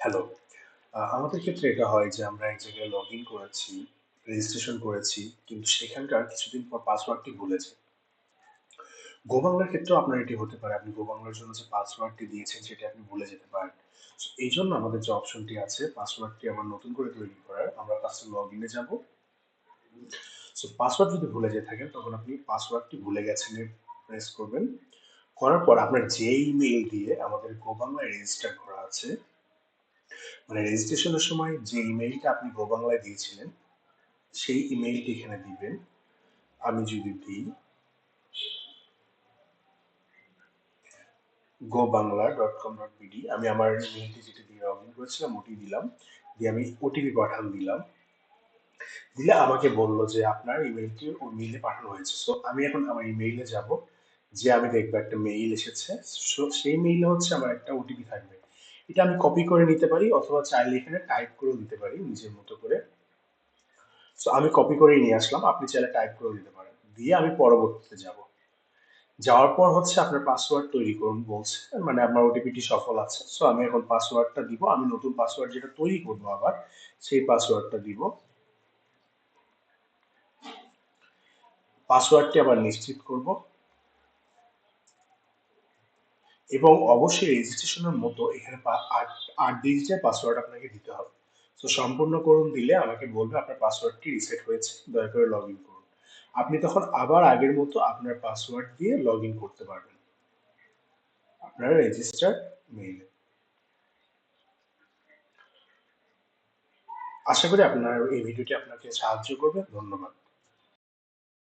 Hello. আমাদের ক্ষেত্রে এটা হয় যে আমরা এক জায়গায় লগ ইন করেছি, রেজিস্ট্রেশন করেছি। কিন্তু সেখানকার কিছুদিন পর পাসওয়ার্ডটি ভুলে। গো বাংলার ক্ষেত্রেও আপনার এটি হতে পারে। আপনি গো বাংলার জন্য যে পাসওয়ার্ডটি দিয়েছেন সেটি আপনি ভুলে যেতে পারেন। এই জন্য আমাদের যে অপশনটি আছে পাসওয়ার্ডটি আবার নতুন করে তৈরি করার, আমরা ফার্স্টে লগইন এ যাব। সো পাসওয়ার্ড যদি ভুলে যেয়ে থাকেন তখন আপনি পাসওয়ার্ডটি ভুলে গেছেন প্রেস করবেন। করার পর আপনার যে ইমেইল দিয়ে আমাদের গো বাংলায় রেজিস্টার করা আছে মানে রেজিস্ট্রেশনের সময় যে ইমেইলটা আপনি গো বাংলায় দিয়েছিলেন, সেই ইমেইলটি এখানে দিবেন। আমি যদি দিই gobangla.com.bd আমি আমার ইমেইলটি যেটা দিয়ে লগ ইন করেছিলাম ওটি দিলাম। দিয়ে আমি ওটিপি পাঠান দিলাম। দিলে আমাকে বলল যে আপনার ইমেইলটি ওই মেইলে পাঠানো হয়েছে। সো আমি এখন আমার ইমেইলে যাব। যে আমি দেখব একটা মেইল এসেছে। সো সেই মেইলে হচ্ছে আমার একটা ওটিপি থাকবে। এটা আমি কপি করে নিতে পারি অথবা চাইলে এখানে টাইপ করেও দিতে পারি নিজের মতো করে। সো আমি কপি করেই নিয়ে আসলাম। আপনি চাইলে টাইপ করেও দিতে পারেন। দিয়ে আমি পরবর্তীতে যাব। যাওয়ার পর হচ্ছে আপনার পাসওয়ার্ড তৈরি করুন বলছে। মানে আপনার ওটিপিটি সফল আছে। সো আমি এখন পাসওয়ার্ডটা দিব। আমি নতুন পাসওয়ার্ড যেটা তৈরি করব আবার, সেই পাসওয়ার্ডটা দিব। পাসওয়ার্ডটি আবার নিশ্চিত করব। এবং অবশ্যই রেজিস্ট্রেশনের মতো এখানে পা ৮, ৮ ডিজিটের পাসওয়ার্ড আপনাকে দিতে হবে। তো সম্পূর্ণ করুন দিলে আমাকে বলবে আপনার পাসওয়ার্ডটি রিসেট হয়েছে। দয়া করে লগইন করুন। আপনি তখন আবার আগের মতো আপনার পাসওয়ার্ড দিয়ে লগইন করতে পারবেন। আপনার রেজিস্টার্ড মেইলে। আশা করি আপনার এই ভিডিওটি আপনাকে সাহায্য করবে। ধন্যবাদ।